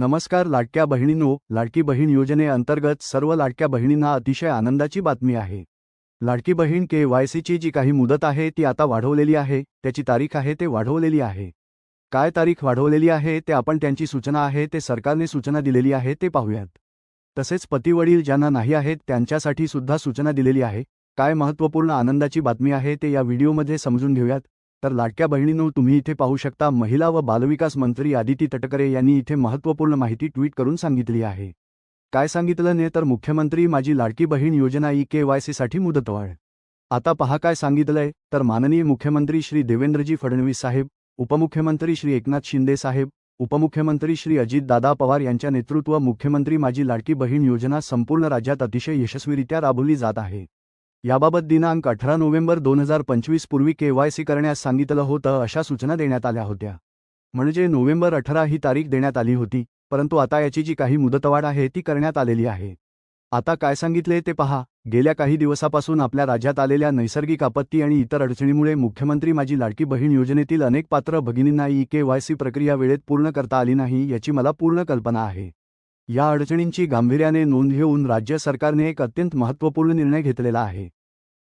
नमस्कार लाडक्या बहिणींनो लाडकी बहीण योजनेअंतर्गत सर्व लाडक्या बहिणींना अतिशय आनंदाची बातमी आहे. लाडकी बहीण के वाय सीची जी काही मुदत आहे ती आता वाढवलेली आहे त्याची तारीख आहे ते वाढवलेली आहे. काय तारीख वाढवलेली आहे ते आपण त्यांची सूचना आहे ते सरकारने सूचना दिलेली आहे ते पाहूयात. तसेच पतीवडील ज्यांना नाही आहेत त्यांच्यासाठी सुद्धा सूचना दिलेली आहे. काय महत्त्वपूर्ण आनंदाची बातमी आहे ते या व्हिडिओमध्ये समजून घेऊयात. तर लाडक्या बहिणींनो तुम्ही इथे पाहू शकता महिला व बालविकास मंत्री आदिती तटकरे यांनी इथे महत्त्वपूर्ण माहिती ट्विट करून सांगितली आहे. काय सांगितलं ने तर मुख्यमंत्री माझी लाडकी बहीण योजना ई के वाय सीसाठी मुदतवाढ. आता पहा काय सांगितलंय तर माननीय मुख्यमंत्री श्री देवेंद्रजी फडणवीस साहेब उपमुख्यमंत्री श्री एकनाथ शिंदे साहेब उपमुख्यमंत्री श्री अजितदादा पवार यांच्या नेतृत्व मुख्यमंत्री माझी लाडकी बहीण योजना संपूर्ण राज्यात अतिशय यशस्वीरित्या राबवली जात आहे. याबाबत दिनांक अठरा नोव्हेंबर दोन हजार पंचवीस पूर्वी केवायसी करण्यास सांगितलं होतं अशा सूचना देण्यात आल्या होत्या. म्हणजे नोव्हेंबर अठरा ही तारीख देण्यात आली होती परंतु आता याची जी काही मुदतवाढ आहे ती करण्यात आलेली आहे. आता काय सांगितले ते पहा. गेल्या काही दिवसापासून आपल्या राज्यात आलेल्या नैसर्गिक आपत्ती आणि इतर अडचणीमुळे मुख्यमंत्री माझी लाडकी बहीण योजनेतील अनेक पात्र भगिनींना ई के वाय सी प्रक्रिया वेळेत पूर्ण करता आली नाही याची मला पूर्ण कल्पना आहे. या अडचणींची गांभीर्याने नोंद घेऊन राज्य सरकारने एक अत्यंत महत्त्वपूर्ण निर्णय घेतलेला आहे.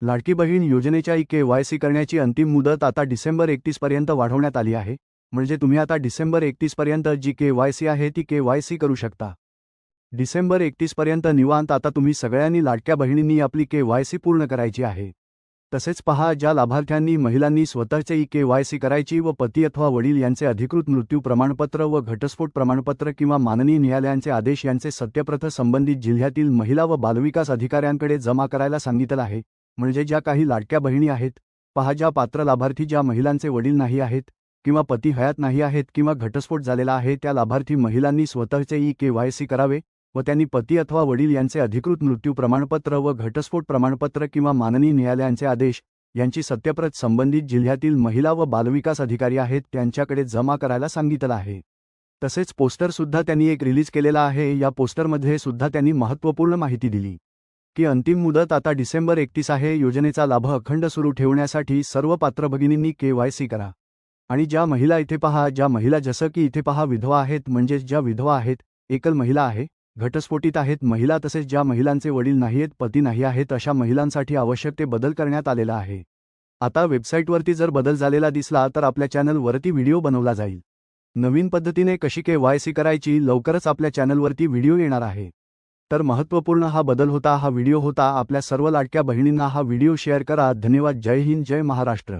लाडकी बहीण योजनेच्या ई के वाय सी करण्याची अंतिम मुदत आता डिसेंबर एकतीसपर्यंत वाढवण्यात आली आहे. म्हणजे तुम्ही आता डिसेंबर एकतीसपर्यंत जी के वाय सी आहे ती के वाय सी करू शकता. डिसेंबर एकतीसपर्यंत निवांत आता तुम्ही सगळ्यांनी लाडक्या बहिणींनी आपली के वाय सी पूर्ण करायची आहे. तसेच पहा ज्या लाभार्थ्यांनी महिलांनी स्वतःचे ई के वाय सी करायची व पती अथवा वडील यांचे अधिकृत मृत्यू प्रमाणपत्र व घटस्फोट प्रमाणपत्र किंवा माननीय न्यायालयांचे आदेश यांचे सत्यप्रथ संबंधित जिल्ह्यातील महिला व बालविकास अधिकाऱ्यांकडे जमा करायला सांगितलं आहे. म्हणजे ज्या काही लाडक्या बहिणी आहेत पहा ज्या पात्र लाभार्थी ज्या महिलांचे वडील नाही आहेत किंवा पती हयात नाही आहेत किंवा घटस्फोट झालेला आहे त्या लाभार्थी महिलांनी स्वतःचे ई के वाय सी करावे व त्यांनी पती अथवा वडील यांचे अधिकृत मृत्यू प्रमाणपत्र व घटस्फोट प्रमाणपत्र किंवा माननीय न्यायालयांचे आदेश यांची सत्यप्रत संबंधित जिल्ह्यातील महिला व बालविकास अधिकारी आहेत त्यांच्याकडे जमा करायला सांगितलं आहे. तसेच पोस्टरसुद्धा त्यांनी एक रिलीज केलेला आहे या पोस्टरमध्ये सुद्धा त्यांनी महत्त्वपूर्ण माहिती दिली. की अंतिम मुदत आता डिसेंबर एकतीस आहे. योजनेचा लाभ अखंड सुरू ठेवण्यासाठी सर्व पात्र भगिनींनी के वाय सी करा. आणि ज्या महिला इथे पहा ज्या महिला जसं की इथे पहा विधवा आहेत म्हणजेच ज्या विधवा आहेत एकल महिला आहे घटस्फोटित आहेत महिला तसेच ज्या महिलांचे वडील नाहीत पती नाही आहेत अशा महिलांसाठी आवश्यक ते बदल करण्यात आलेला आहे. आता वेबसाईटवरती जर बदल झालेला दिसला तर आपल्या चॅनलवरती व्हिडिओ बनवला जाईल. नवीन पद्धतीने कशी के वाय सी करायची लवकरच आपल्या चॅनलवरती व्हिडिओ येणार आहे. तर महत्त्वपूर्ण हा बदल होता हा व्हिडिओ होता. आपल्या सर्व लाडक्या बहिणींना हा व्हिडिओ शेअर करा. धन्यवाद. जय हिंद. जय महाराष्ट्र.